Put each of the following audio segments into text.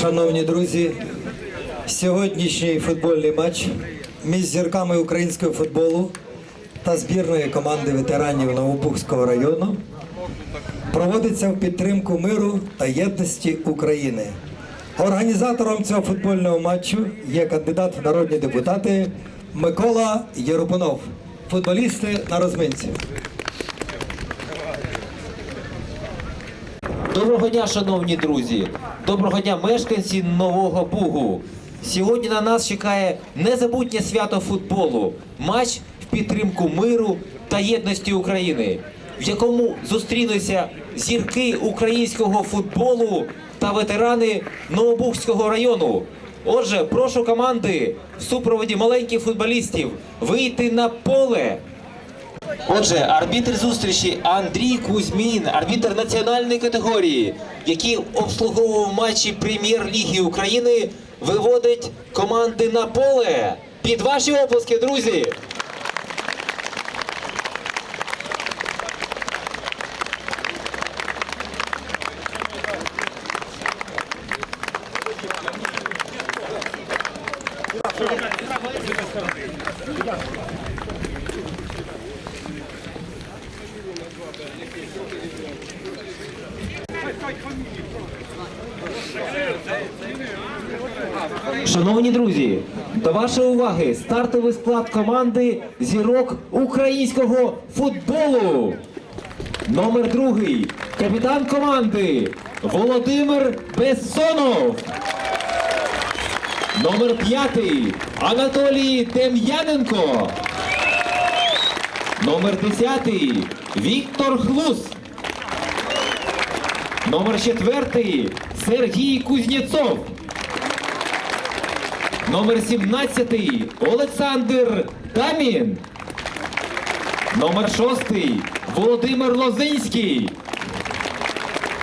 Шановні друзі, сьогоднішній футбольний матч між зірками українського футболу та збірної команди ветеранів Новобухського району проводиться в підтримку миру та єдності України. Організатором цього футбольного матчу є кандидат в народні депутати Микола Єрупунов. Футболісти на розминці. Доброго дня, шановні друзі! Доброго дня, мешканці Нового Бугу! Сьогодні на нас чекає незабутнє свято футболу, матч в підтримку миру та єдності України, в якому зустрінуться зірки українського футболу та ветерани Новобухського району. Отже, прошу команди в супроводі маленьких футболістів вийти на поле. Отже, арбітр зустрічі Андрій Кузьмін, арбітр національної категорії, який обслуговував матчі Прем'єр-ліги України, виводить команди на поле. Під ваші оплески, друзі! Шановні друзі, до вашої уваги стартовий склад команди зірок українського футболу. Номер другий капітан команди Володимир Бессонов. Номер п'ятий Анатолій Дем'яненко. Номер десятий Віктор Хлус. Номер четвертий Сергій Кузнєцов. Номер 17 Олександр Дамін. Номер 6 Володимир Лозинський.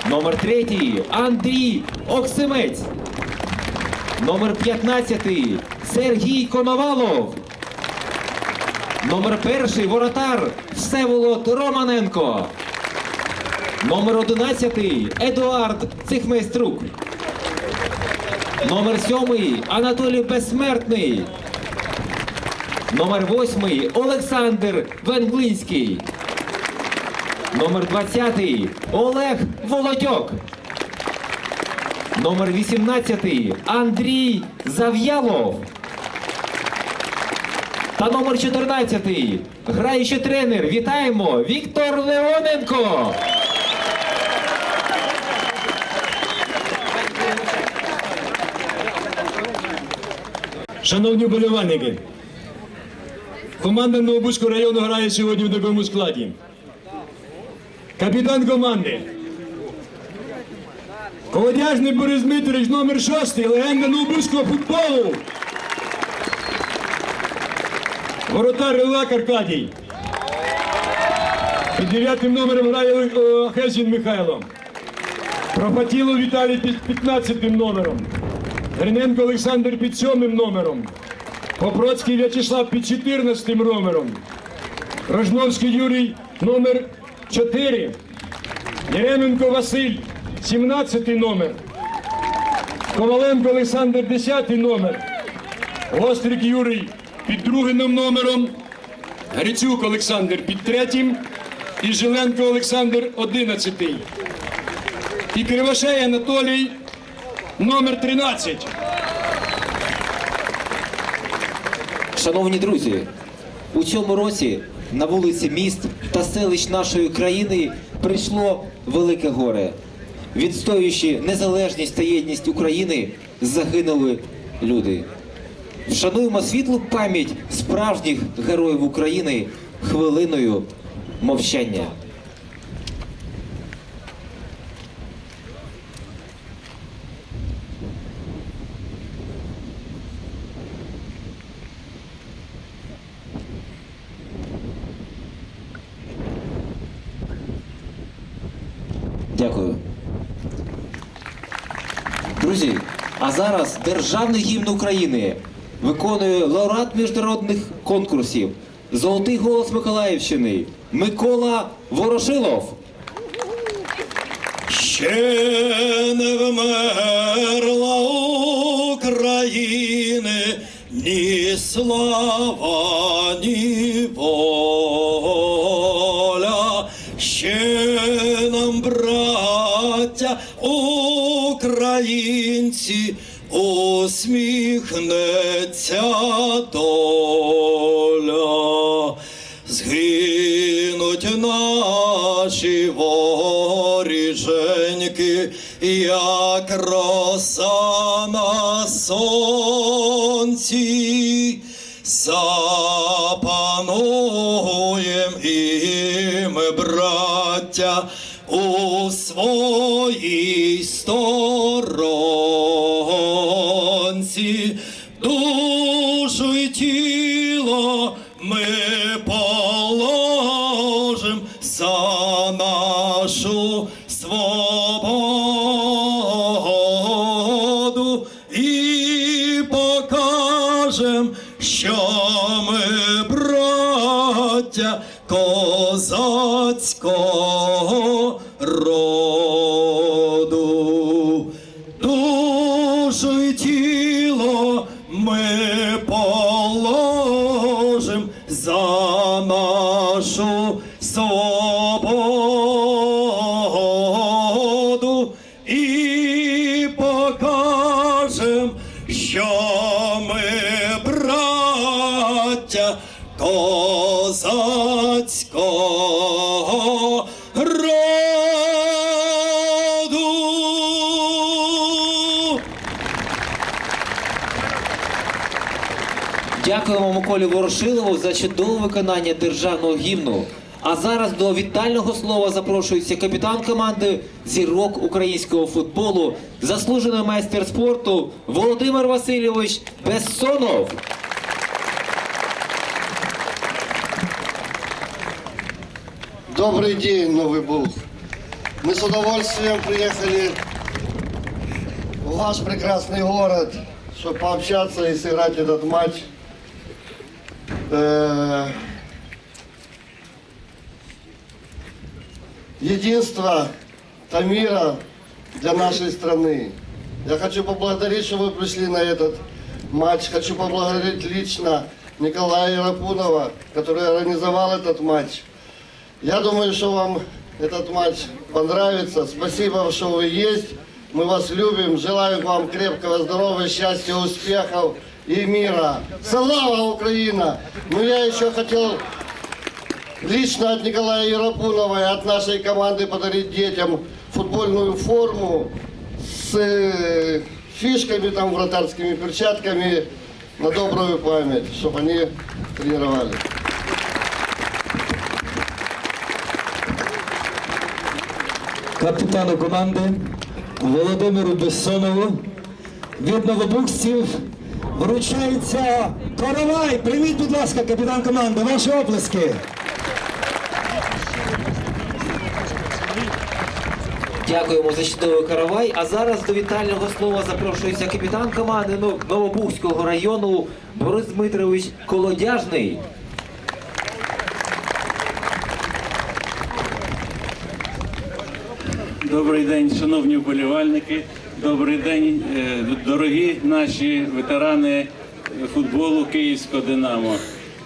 Номер 3 Андрій Оксимець. Номер 15 Сергій Коновалов. Номер 1 воротар Всеволод Романенко. Номер 11 Едуард Цихмейструк. Номер сьомий Анатолій Безсмертний. Номер восьмий Олександр Венглинський. Номер 20 Олег Володьок. Номер 18 Андрій Зав'ялов. Та номер 14 граючий тренер. Вітаємо Віктор Леоненко. Шановні вболівальники, команда Новобузького району грає сьогодні в такому складі. Капітан команди. Колодяжний Борис Дмитрович, номер 6, легенда Новобузького футболу. Воротар Ілак Аркадій. Під дев'ятим номером грає е, Хезін Михайло. Пропатіло Віталій під 15 номером. Гриненко Олександр під сьомим номером. Попроцький В'ячеслав під 14 номером. Рожновський Юрій номер 4. Єременко Василь 17 номер. Коваленко Олександр 10 номер. Гострик Юрій під другим номером. Грицюк Олександр під третім. І Жиленко Олександр 11. І Кривошей Анатолій номер 13. Шановні друзі, у цьому році на вулиці міст та селищ нашої країни прийшло велике горе. Відстоюючи незалежність та єдність України, загинули люди. Вшануємо світлу пам'ять справжніх героїв України хвилиною мовчання. друзі. А зараз державний гімн України виконує лауреат міжнародних конкурсів, золотий голос Миколаївщини Микола Ворошилов. Ще не вмерла України, ні слава, ні українці, усміхнеться доля. Згинуть наші воріженьки, як роса на сонці, запануєм і ми, браття, у своїй нашу свободу покажем, що ми браття козацького. Дякуємо Миколі Ворошилову за чудове виконання державного гімну. А зараз до вітального слова запрошується капітан команди зірок українського футболу, заслужений майстер спорту Володимир Васильович Бессонов. Добрый день, Новый Буг. Мы с удовольствием приехали в ваш прекрасный город, чтобы пообщаться и сыграть этот матч. Единство Тамира для нашей страны. Я хочу поблагодарить, что вы пришли на этот матч. Хочу поблагодарить лично Николая Ярапунова, который организовал этот матч. Я думаю, что вам этот матч понравится. Спасибо, что вы есть. Мы вас любим. Желаю вам крепкого здоровья, счастья, успехов и мира. Слава Украина! Ну, я еще хотел лично от Николая Ярапунова и от нашей команды подарить детям футбольную форму с э, фишками, там, вратарскими перчатками на добрую память, чтобы они тренировались. капітану команди Володимиру Бессонову від новобукців вручається Коровай. Прийміть, будь ласка, капітан команди, ваші оплески. Дякуємо за чудовий каравай. А зараз до вітального слова запрошується капітан команди Новобухського району Борис Дмитрович Колодяжний. Добрий день, шановні вболівальники. Добрий день, е, дорогі наші ветерани футболу Київського Динамо.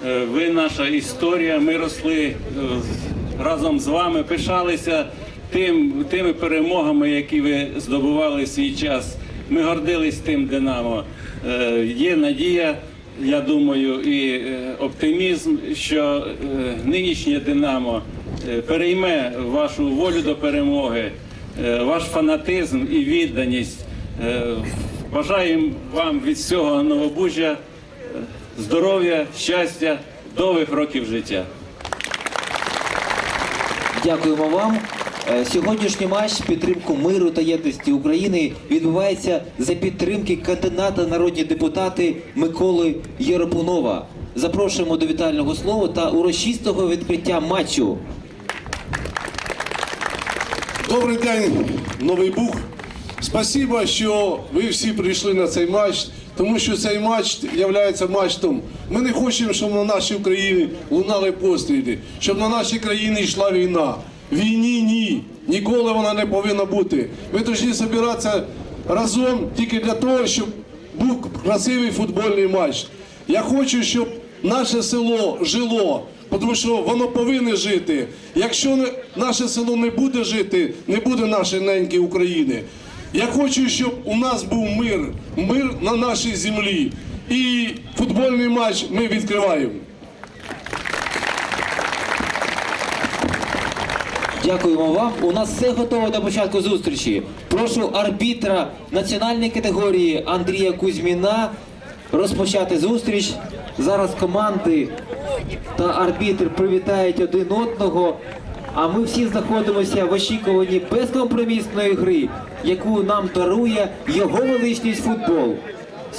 Е, Ви наша історія. Ми росли е, разом з вами, пишалися тим, тими перемогами, які ви здобували в свій час. Ми гордились тим Динамо. Е, Є надія, я думаю, і е, оптимізм, що е, нинішнє Динамо е, перейме вашу волю до перемоги, ваш фанатизм і відданість. Бажаємо вам від всього новобужжя е, здоров'я, щастя, довгих років життя. Дякуємо вам. Е, Сьогоднішній матч підтримку миру та єдності України відбувається за підтримки кандидата народні депутати Миколи Єропунова. Запрошуємо до вітального слова та урочистого відкриття матчу. Добрий день, Новий Буг. Спасибо, що ви всі прийшли на цей матч, тому що цей матч є матчем. Ми не хочемо, щоб на нашій Україні лунали постріли, щоб на нашій країні йшла війна. Війні ні. Ніколи вона не повинна бути. Ми повинні збиратися разом тільки для того, щоб був красивий футбольний матч. Я хочу, щоб наше село жило, тому що воно повинне жити. Якщо наше село не буде жити, не буде нашої неньки України. Я хочу, щоб у нас був мир, мир на нашій землі. І футбольний матч ми відкриваємо. Дякуємо вам. У нас все готово до початку зустрічі. Прошу арбітра національної категорії Андрія Кузьміна розпочати зустріч. Зараз команди та арбітр привітають один одного. А ми всі знаходимося в очікуванні безкомпромісної гри, яку нам дарує його величність футбол.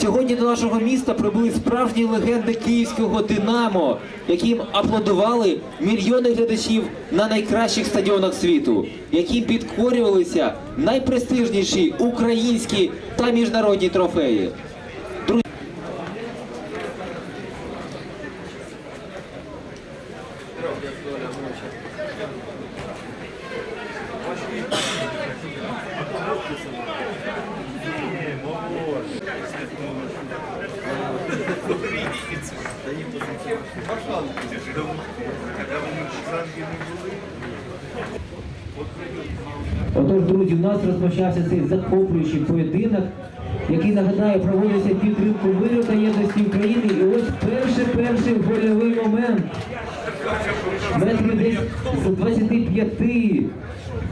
Сьогодні до нашого міста прибули справжні легенди київського Динамо, яким аплодували мільйони глядачів на найкращих стадіонах світу, яким підкорювалися найпрестижніші українські та міжнародні трофеї. Отож, друзі, у нас розпочався цей захоплюючий поєдинок, який нагадаю проводився в підтримку миру та єдності України. І ось перший перший гольовий момент. Метрів десь з 25.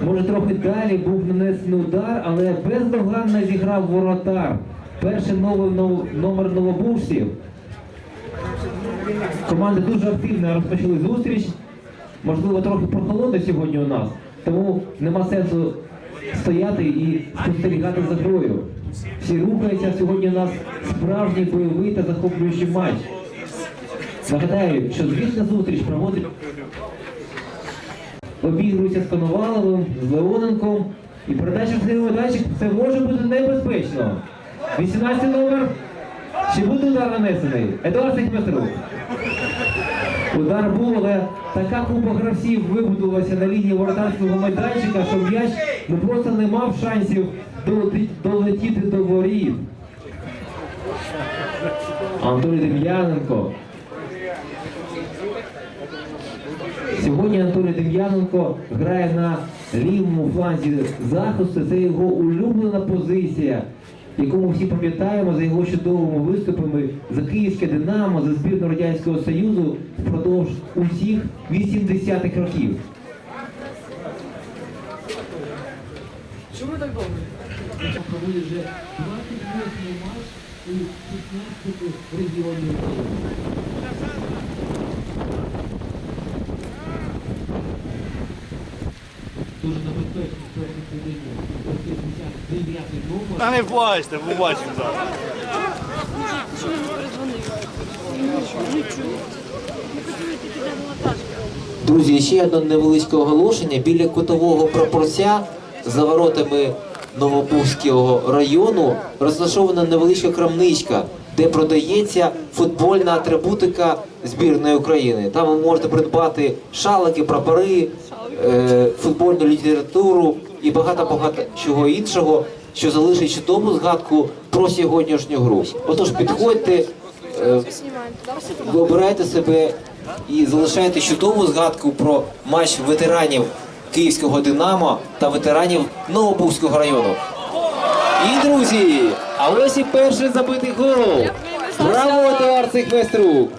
Може трохи далі був нанесений удар, але бездоганно зіграв воротар. Перший новий нов- номер новобурців. Команди дуже активно розпочали зустріч. Можливо, трохи прохолодно сьогодні у нас, тому нема сенсу стояти і спостерігати за грою. Всі рухаються сьогодні у нас справжній бойовий та захоплюючий матч. Нагадаю, що звітна зустріч проводить обігрується з Коноваловим, з Леоненком. І передача в синій майданчик це може бути небезпечно. 18 номер. Чи буде удар нанесений? Едуард Сехместрук. Удар був, але така купа гравців вибудувалася на лінії воротарського майданчика, що м'яч ну, просто не мав шансів долетіти до воріт. Анатолій Дем'яненко. Сьогодні Анатолій Дем'яненко грає на лівому фланзі захисту. Це його улюблена позиція, яку ми всі пам'ятаємо за його чудовими виступами за київське Динамо, за збірну Радянського Союзу впродовж усіх 80-х років. Проводить вже 28 матч у 15 регіонів України. Дуже небезпечно в першій хвилині 59 номер. Та не плачте, побачимо зараз. Друзі, ще одне невеличке оголошення. Біля кутового прапорця за воротами Новобузького району розташована невеличка крамничка, де продається футбольна атрибутика збірної України. Там ви можете придбати шалики, прапори, е, футбольну літературу і багато-багато чого іншого, що залишить чудову згадку про сьогоднішню гру. Отож, підходьте. е, ви обираєте себе і залишаєте чудову згадку про матч ветеранів Київського Динамо та ветеранів Новобузького району. І друзі, а ось і перший забитий гол. Браво, Едуард Сихвеструк!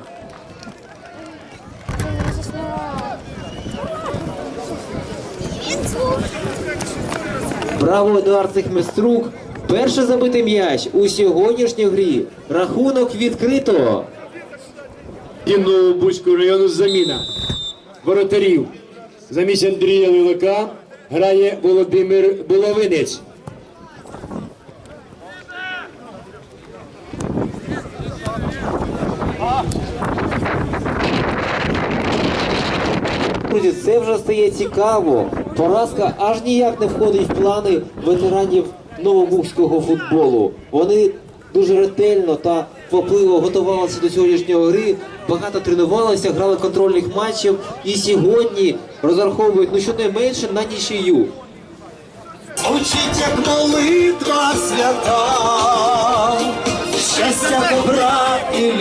Браво, Едуард Сихместрук! Перший забитий м'яч у сьогоднішній грі. Рахунок відкрито. Дімного Бузького району заміна воротарів. Замість Андрія Лилака грає Володимир Булавинець. Друзі, це вже стає цікаво. Поразка аж ніяк не входить в плани ветеранів новобухського футболу. Вони дуже ретельно та квапливо готувалися до сьогоднішньої гри, багато тренувалися, грали контрольних матчів і сьогодні розраховують ну щонайменше на нічию. Звучить як молитва свята, щастя, добра і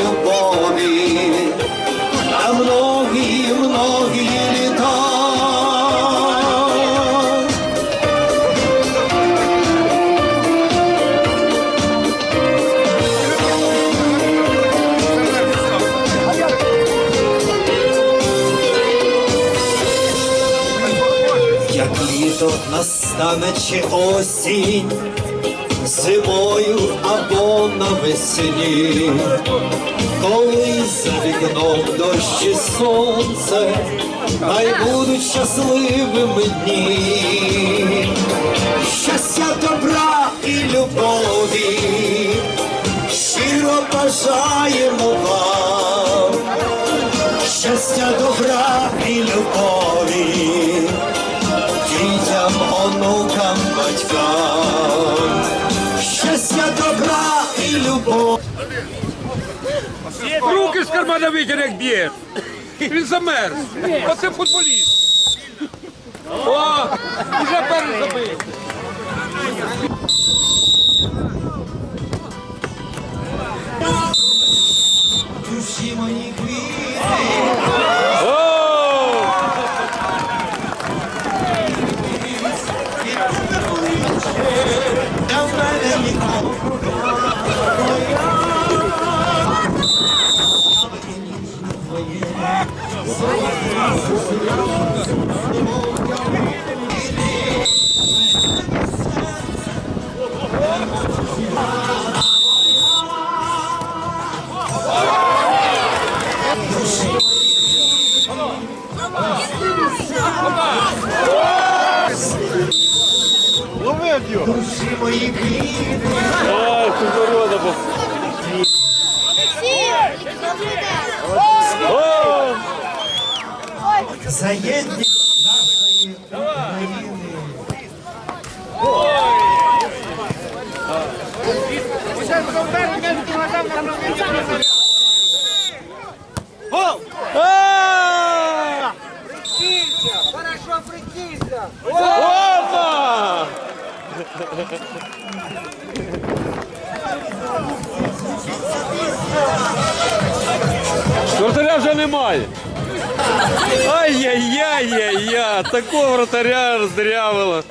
любов. Настане осінь зимою або навесні, коли за вікном дощ і сонце, хай будуть щасливими дні, щастя, добра і любові, щиро бажаємо вам, щастя, добра і любові батькам, щастя, добра і любов. Руки з кармана витяг, як б'є. Він замерз. Оце футболіст. О, вже перший забив. Hayır. За єдність нашої України. Вратаря вже немає. Ай-яй-яй-яй-яй, такого вратаря роздырявило.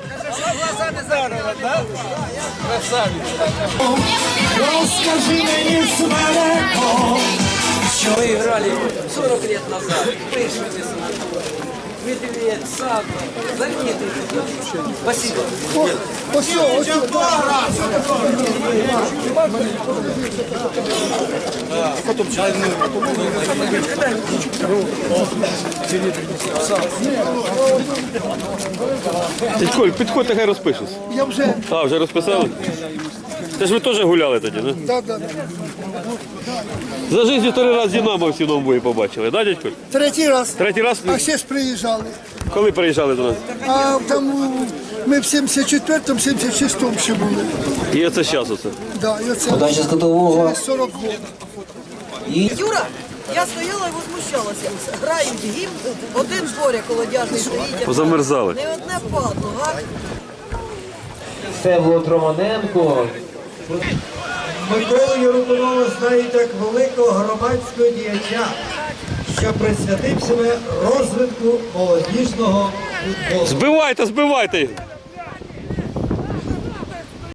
Розкажи мені смереко, що Мы играли 40 лет назад. Пришвин, Медведь, Садна, знаменитые. Спасибо. Коль, підходь, розпишись. Я вже А, вже розписали? Це ж ви теж гуляли тоді, не? да, да, да. За життя три рази Динамо в сіному бої побачили, да, дядько? третій раз. Третій раз? А ще ж приїжджали. Коли приїжджали до нас? А там у- ми в 74-му, 76-му ще були. І це зараз оце. Да, і оце Подача з кутового. через 40 років. Юра, я стояла і возмущалася. Грають гімн, один зборі колодяжний стоїть. Позамерзали. Не одне падло, га? Всеволод Романенко. Миколу Єрупунова знають як великого громадського діяча, що присвятив себе розвитку молодіжного футболу. Збивайте, збивайте!